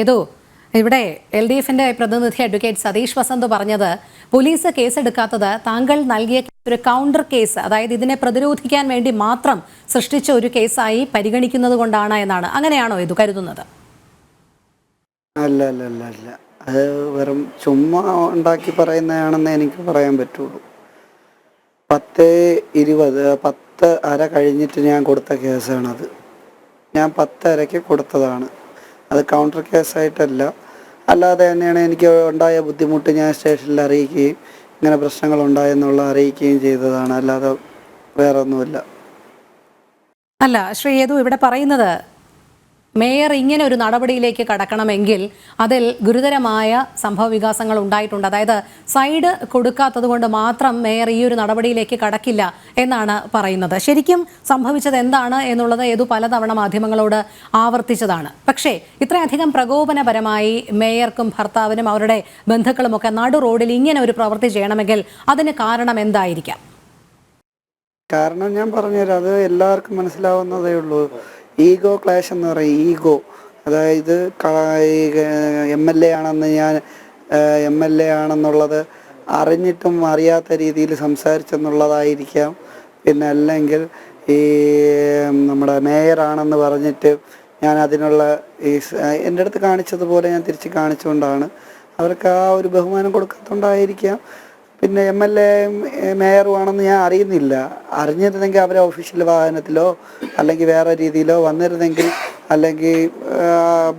ഏതോ ഇവിടെ L D എഫിന്റെ പ്രതിനിധി അഡ്വക്കേറ്റ് സതീഷ് വസന്ത് പറഞ്ഞത് പോലീസ് കേസെടുക്കാത്തത് താങ്കൾ നൽകിയ ഒരു കൗണ്ടർ കേസ് അതായത് ഇതിനെ പ്രതിരോധിക്കാൻ വേണ്ടി മാത്രം സൃഷ്ടിച്ച ഒരു കേസായി പരിഗണിക്കുന്നത് കൊണ്ടാണ് എന്നാണ്. അങ്ങനെയാണോ ഇത് കരുതുന്നത്? അല്ല അല്ല അല്ല അല്ല അത് വെറും ചുമ്മാ ഉണ്ടാക്കി പറയുന്നതാണെന്ന് എനിക്ക് പറയാൻ പറ്റുള്ളൂ. പത്ത് ഇരുപത് പത്ത് അര കഴിഞ്ഞിട്ട് ഞാൻ കൊടുത്ത കേസാണത്. ഞാൻ പത്തരയ്ക്ക് കൊടുത്തതാണ്. അത് കൗണ്ടർ കേസായിട്ടല്ല അല്ലാതെ തന്നെയാണ് എനിക്ക് ഉണ്ടായ ബുദ്ധിമുട്ട് ഞാൻ സ്റ്റേഷനിൽ അറിയിക്കുകയും ഇങ്ങനെ പ്രശ്നങ്ങൾ ഉണ്ടായെന്നുള്ള അറിയിക്കുകയും ചെയ്തതാണ്. അല്ലാതെ വേറെ ഒന്നുമില്ല അല്ല ശ്രീ ഏതു ഇവിടെ പറയുന്നത് മേയർ ഇങ്ങനെ ഒരു നടപടിയിലേക്ക് കടക്കണമെങ്കിൽ അതിൽ ഗുരുതരമായ സംഭവ വികാസങ്ങൾ ഉണ്ടായിട്ടുണ്ട്. അതായത് സൈഡ് കൊടുക്കാത്തത് കൊണ്ട് മാത്രം മേയർ ഈ ഒരു നടപടിയിലേക്ക് കടക്കില്ല എന്നാണ് പറയുന്നത്. ശരിക്കും സംഭവിച്ചത് എന്താണ് എന്നുള്ളത് ഏതു പലതവണ മാധ്യമങ്ങളോട് ആവർത്തിച്ചതാണ്. പക്ഷേ ഇത്രയധികം പ്രകോപനപരമായി മേയർക്കും ഭർത്താവിനും അവരുടെ ബന്ധുക്കളുമൊക്കെ നടു റോഡിൽ ഇങ്ങനെ ഒരു പ്രവൃത്തി ചെയ്യണമെങ്കിൽ അതിന് കാരണം എന്തായിരിക്കാം? കാരണം ഞാൻ പറഞ്ഞുതരാം. അത് എല്ലാവർക്കും മനസ്സിലാവുന്നതേ ഉള്ളൂ. ഈഗോ ക്ലാഷ് എന്ന് പറയും ഈഗോ അതായത് എം എൽ എ ആണെന്ന് ഞാൻ എം എൽ എ ആണെന്നുള്ളത് അറിഞ്ഞിട്ടും അറിയാത്ത രീതിയിൽ സംസാരിച്ചെന്നുള്ളതായിരിക്കാം. പിന്നെ അല്ലെങ്കിൽ ഈ നമ്മുടെ മേയറാണെന്ന് പറഞ്ഞിട്ട് ഞാൻ അതിനുള്ള ഈ എന്റെ അടുത്ത് കാണിച്ചതുപോലെ ഞാൻ തിരിച്ച് കാണിച്ചുകൊണ്ടാണ്. അവർക്ക് ആ ഒരു ബഹുമാനം കൊടുക്കാത്തതുകൊണ്ടായിരിക്കാം. പിന്നെ എം എൽ എ മേയറുമാണെന്ന് ഞാൻ അറിയുന്നില്ല. അറിഞ്ഞിരുന്നെങ്കിൽ അവരെ ഒഫീഷ്യൽ വാഹനത്തിലോ അല്ലെങ്കിൽ വേറെ രീതിയിലോ വന്നിരുന്നെങ്കിൽ അല്ലെങ്കിൽ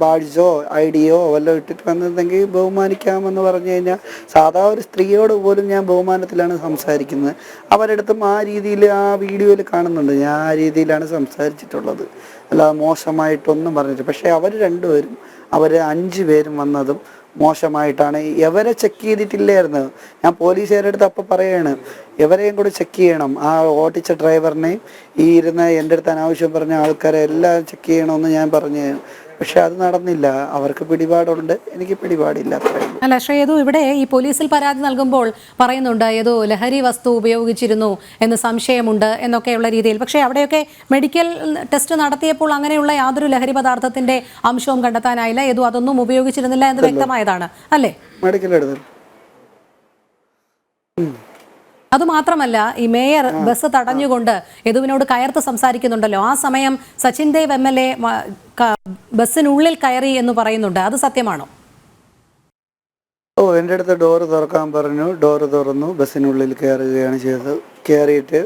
ബാഡ്ജോ ഐ ഡിയോ വല്ലതും ഇട്ടിട്ട് വന്നിരുന്നെങ്കിൽ ബഹുമാനിക്കാമെന്ന് പറഞ്ഞു കഴിഞ്ഞാൽ സാധാ ഒരു സ്ത്രീയോട് പോലും ഞാൻ ബഹുമാനത്തിലാണ് സംസാരിക്കുന്നത്. അവരടുത്തും ആ രീതിയിൽ ആ വീഡിയോയിൽ കാണുന്നുണ്ട്. ഞാൻ ആ രീതിയിലാണ് സംസാരിച്ചിട്ടുള്ളത്. അല്ലാതെ മോശമായിട്ടൊന്നും പറഞ്ഞിട്ട് പക്ഷേ അവർ രണ്ടുപേരും അവർ അഞ്ച് പേരും വന്നതും മോശമായിട്ടാണ്. എവരെ ചെക്ക് ചെയ്തിട്ടില്ലായിരുന്നു. ഞാൻ പോലീസുകാരുടെ അടുത്ത് അപ്പം പറയാണ് എവരെയും കൂടെ ചെക്ക് ചെയ്യണം. ആ ഓട്ടിച്ച ഡ്രൈവറിനെയും ഈ ഇരുന്ന എന്റെ അടുത്ത് അനാവശ്യം പറഞ്ഞ ആൾക്കാരെ എല്ലാം ചെക്ക് ചെയ്യണമെന്ന് ഞാൻ പറഞ്ഞു പക്ഷെ അത് നടന്നില്ല. അവർക്ക് പിടിപാടുണ്ട്. എനിക്ക് പിടിപാടില്ല അല്ല ശ്രീ ഏതോ ഇവിടെ ഈ പോലീസിൽ പരാതി നൽകുമ്പോൾ പറയുന്നുണ്ട് ഏതോ ലഹരി വസ്തു ഉപയോഗിച്ചിരുന്നു എന്ന് സംശയമുണ്ട് എന്നൊക്കെയുള്ള രീതിയിൽ. പക്ഷേ അവിടെയൊക്കെ മെഡിക്കൽ ടെസ്റ്റ് നടത്തിയപ്പോൾ അങ്ങനെയുള്ള യാതൊരു ലഹരി പദാർത്ഥത്തിന്റെ അംശവും കണ്ടെത്താനായില്ല. ഏതോ അതൊന്നും ഉപയോഗിച്ചിരുന്നില്ല എന്ന് വ്യക്തമായതാണ്. അല്ലേ? മെഡിക്കൽ എടുത്തു. അതുമാത്രമല്ല ഈ മേയർ ബസ് തടഞ്ഞുകൊണ്ട് യദുവിനോട് കയർത്ത് സംസാരിക്കുന്നുണ്ടല്ലോ. ആ സമയം Sachin Dev M L A ബസ്സിനുള്ളിൽ കയറി എന്ന് പറയുന്നുണ്ട്. അത് സത്യമാണോ? ഓ എന്റെ അടുത്ത് ഡോറ് തുറക്കാൻ പറഞ്ഞു. ഡോറ് തുറന്നു. ബസ്സിനുള്ളിൽ കയറുകയാണ് ചെയ്തത്. കയറിയിട്ട്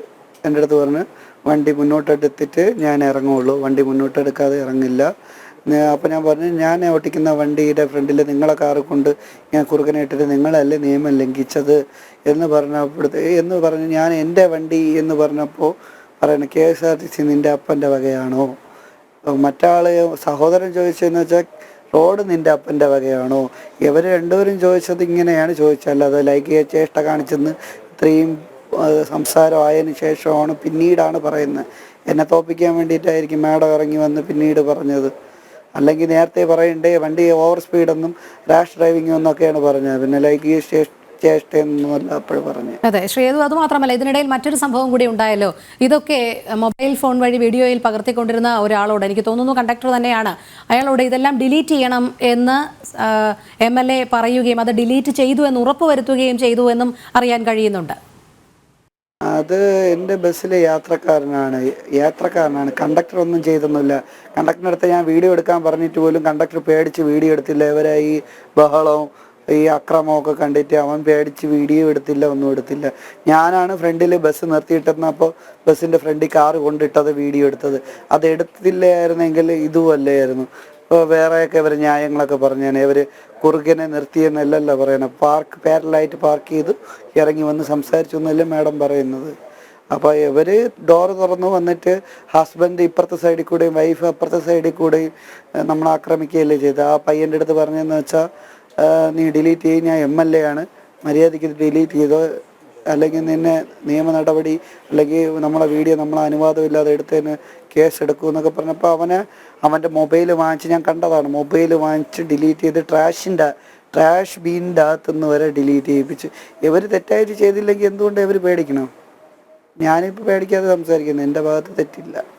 എന്റെ അടുത്ത് പറഞ്ഞു വണ്ടി മുന്നോട്ടെടുത്തിട്ട് ഞാൻ ഇറങ്ങുള്ളൂ. വണ്ടി മുന്നോട്ടെടുക്കാതെ ഇറങ്ങില്ല. അപ്പം ഞാൻ പറഞ്ഞു ഞാൻ ഓട്ടിക്കുന്ന വണ്ടിയുടെ ഫ്രണ്ടിൽ നിങ്ങളെ കാറ് കൊണ്ട് ഞാൻ കുറുക്കനെ ഇട്ടിട്ട് നിങ്ങളല്ലേ നിയമം ലംഘിച്ചത്? എന്ന് പറഞ്ഞപ്പോഴത്തെ എന്ന് പറഞ്ഞ് ഞാൻ എന്റെ വണ്ടി എന്ന് പറഞ്ഞപ്പോൾ പറയണ K S R T C നിന്റെ അപ്പന്റെ വകയാണോ? മറ്റാൾ സഹോദരൻ ചോദിച്ചതെന്ന് വെച്ചാൽ റോഡ് നിന്റെ അപ്പന്റെ വകയാണോ? ഇവർ രണ്ടുപേരും ചോദിച്ചത് ഇങ്ങനെയാണ് ചോദിച്ചത് അല്ലാതെ ലൈംഗിക ചേഷ്ട കാണിച്ചെന്ന് ഇത്രയും സംസാരമായതിനു ശേഷമാണ് പിന്നീടാണ് പറയുന്നത്. എന്നെ തോപ്പിക്കാൻ വേണ്ടിയിട്ടായിരിക്കും മാഡം ഇറങ്ങി വന്ന് പിന്നീട് പറഞ്ഞത്. അല്ലെങ്കിൽ നേരത്തെ പറയണ്ടേ വണ്ടി ഓവർ സ്പീഡൊന്നും റാഷ് ഡ്രൈവിംഗ് എന്നൊക്കെയാണ് പറഞ്ഞത്. പിന്നെ ലൈക്ക് ഈ അപ്പോഴും പറഞ്ഞു. അതെ ശ്രീതു അത് മാത്രമല്ല ഇതിനിടയിൽ മറ്റൊരു സംഭവം കൂടി ഉണ്ടായല്ലോ. ഇതൊക്കെ മൊബൈൽ ഫോൺ വഴി വീഡിയോയിൽ പകർത്തിക്കൊണ്ടിരുന്ന ഒരാളോട് എനിക്ക് തോന്നുന്നു കണ്ടക്ടർ തന്നെയാണ്. അയാളോട് ഇതെല്ലാം ഡിലീറ്റ് ചെയ്യണം എന്ന് എം പറയുകയും അത് ഡിലീറ്റ് ചെയ്തു എന്ന് ഉറപ്പുവരുത്തുകയും ചെയ്തു എന്നും അറിയാൻ കഴിയുന്നുണ്ട്. അത് എന്റെ ബസ്സിലെ യാത്രക്കാരനാണ്. യാത്രക്കാരനാണ്. കണ്ടക്ടർ ഒന്നും ചെയ്തൊന്നുമില്ല. കണ്ടക്ടറിന്റെ അടുത്ത് ഞാൻ വീഡിയോ എടുക്കാൻ പറഞ്ഞിട്ട് പോലും കണ്ടക്ടർ പേടിച്ച് വീഡിയോ എടുത്തില്ല. ഇവരെ ഈ ബഹളവും ഈ അക്രമമൊക്കെ കണ്ടിട്ട് അവൻ പേടിച്ച് വീഡിയോ എടുത്തില്ല ഒന്നും എടുത്തില്ല. ഞാനാണ് ഫ്രണ്ടിൽ ബസ് നിർത്തിയിട്ടിരുന്നപ്പോൾ ബസ്സിന്റെ ഫ്രണ്ടിൽ കാറ് കൊണ്ടിട്ടത് വീഡിയോ എടുത്തത്. അത് എടുത്തില്ലായിരുന്നെങ്കിൽ ഇതും അല്ലായിരുന്നു ഇപ്പോൾ വേറെയൊക്കെ ഇവർ ന്യായങ്ങളൊക്കെ പറഞ്ഞാണ് ഇവർ കുറുക്കനെ നിർത്തിയെന്നല്ലല്ലോ പറയണത് പാർക്ക് പാരലായിട്ട് പാർക്ക് ചെയ്ത് ഇറങ്ങി വന്ന് സംസാരിച്ചു എന്നല്ലേ മാഡം പറയുന്നത്. അപ്പോൾ ഇവർ ഡോർ തുറന്നു വന്നിട്ട് ഹസ്ബൻഡ് ഇപ്പുറത്തെ സൈഡിൽ കൂടെയും വൈഫ് അപ്പുറത്തെ സൈഡിൽ കൂടെയും നമ്മൾ ആക്രമിക്കുകയല്ലേ ചെയ്തത്. ആ പയ്യന്റെ അടുത്ത് പറഞ്ഞതെന്ന് വെച്ചാൽ നീ ഡിലീറ്റ് ചെയ്യും. ഞാൻ എം എൽ എ ആണ്. മര്യാദയ്ക്ക് ഡിലീറ്റ് ചെയ്തോ അല്ലെങ്കിൽ നിന്നെ നിയമ നടപടി അല്ലെങ്കിൽ നമ്മളെ വീഡിയോ നമ്മളെ അനുവാദമില്ലാതെ എടുത്തതിന് കേസ് എടുക്കും എന്നൊക്കെ പറഞ്ഞപ്പോൾ അവന് അവന്റെ മൊബൈൽ വാങ്ങിച്ച് ഞാൻ കണ്ടതാണ്. മൊബൈൽ വാങ്ങിച്ച് ഡിലീറ്റ് ചെയ്ത് ട്രാഷിന്റെ ട്രാഷ് ബീനിന്റെ അകത്തുനിന്ന് വരെ ഡിലീറ്റ് ചെയ്യിപ്പിച്ച്. ഇവർ തെറ്റായിട്ട് ചെയ്തില്ലെങ്കിൽ എന്തുകൊണ്ട് ഇവർ പേടിക്കണം? ഞാനിപ്പോൾ പേടിക്കാതെ സംസാരിക്കുന്നു. എന്റെ ഭാഗത്ത് തെറ്റില്ല.